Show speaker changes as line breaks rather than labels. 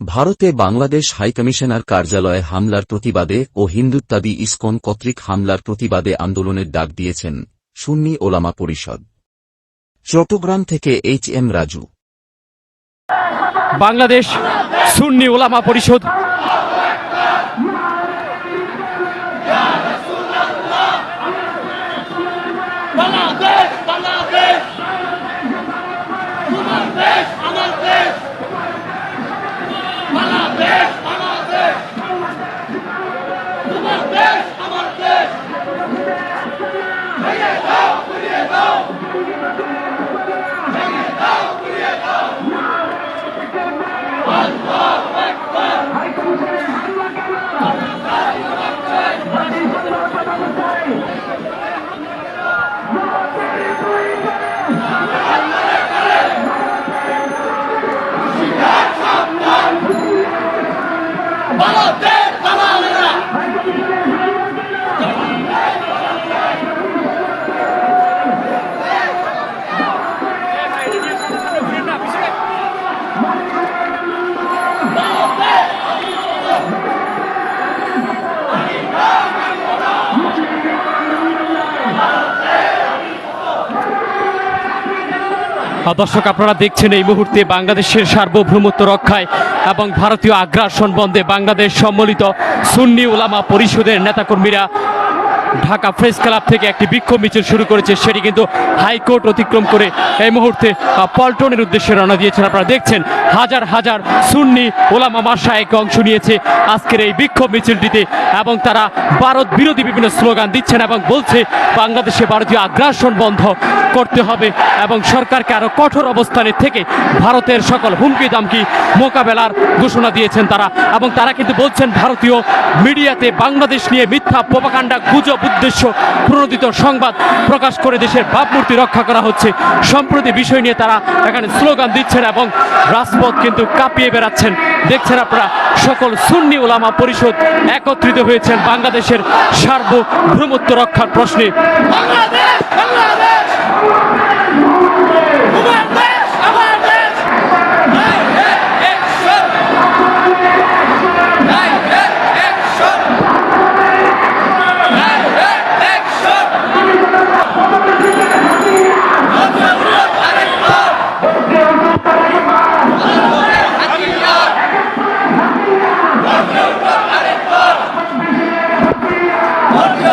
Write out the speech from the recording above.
ভারতে বাংলাদেশ হাইকমিশনার কার্যালয়ে হামলার প্রতিবাদে ও হিন্দুত্বাদী ইসকন কর্তৃক হামলার প্রতিবাদে আন্দোলনের ডাক দিয়েছেন সুন্নি ওলামা পরিষদ। চট্টগ্রাম থেকে এইচ এম রাজু।
বাংলাদেশ সুন্নি ওলামা পরিষদ।
বাংলাদেশ
দর্শক, আপনারা দেখছেন এই মুহূর্তে বাংলাদেশের সার্বভৌমত্ব রক্ষায় এবং ভারতীয় আগ্রাসন বন্ধে বাংলাদেশ সম্মিলিত সুন্নি ওলামা পরিষদের নেতাকর্মীরা ঢাকা প্রেস ক্লাব থেকে একটি বিক্ষোভ মিছিল শুরু করেছে। সেটি কিন্তু হাইকোর্ট অতিক্রম করে এই মুহূর্তে পল্টনের উদ্দেশ্যে রওনা দিয়েছেন। আপনারা দেখছেন, হাজার হাজার সুন্নি ওলামা মাসায়েক অংশ নিয়েছে আজকের এই বিক্ষোভ মিছিলটিতে এবং তারা ভারত বিরোধী বিভিন্ন স্লোগান দিচ্ছেন এবং বলছে, বাংলাদেশে ভারতীয় আগ্রাসন বন্ধ করতে হবে এবং সরকারকে আরও কঠোর অবস্থানে থেকে ভারতের সকল হুমকি দামকি মোকাবেলার ঘোষণা দিয়েছেন তারা। এবং তারা কিন্তু বলছেন, ভারতীয় মিডিয়াতে বাংলাদেশ নিয়ে মিথ্যা প্রপাকাণ্ডা গুজব উদ্দেশ্য, প্রণোদিত সংবাদ প্রকাশ করে দেশের ভাবমূর্তি রক্ষা করা হচ্ছে। সম্প্রতি বিষয় নিয়ে তারা এখানে স্লোগান দিচ্ছেন এবং রাজপথ কিন্তু কাঁপিয়ে বেড়াচ্ছেন। দেখছেন আপনারা, সকল সুন্নি ওলামা পরিষদ একত্রিত হয়েছেন বাংলাদেশের সার্বভৌমত্ব রক্ষার প্রশ্নে।
হবে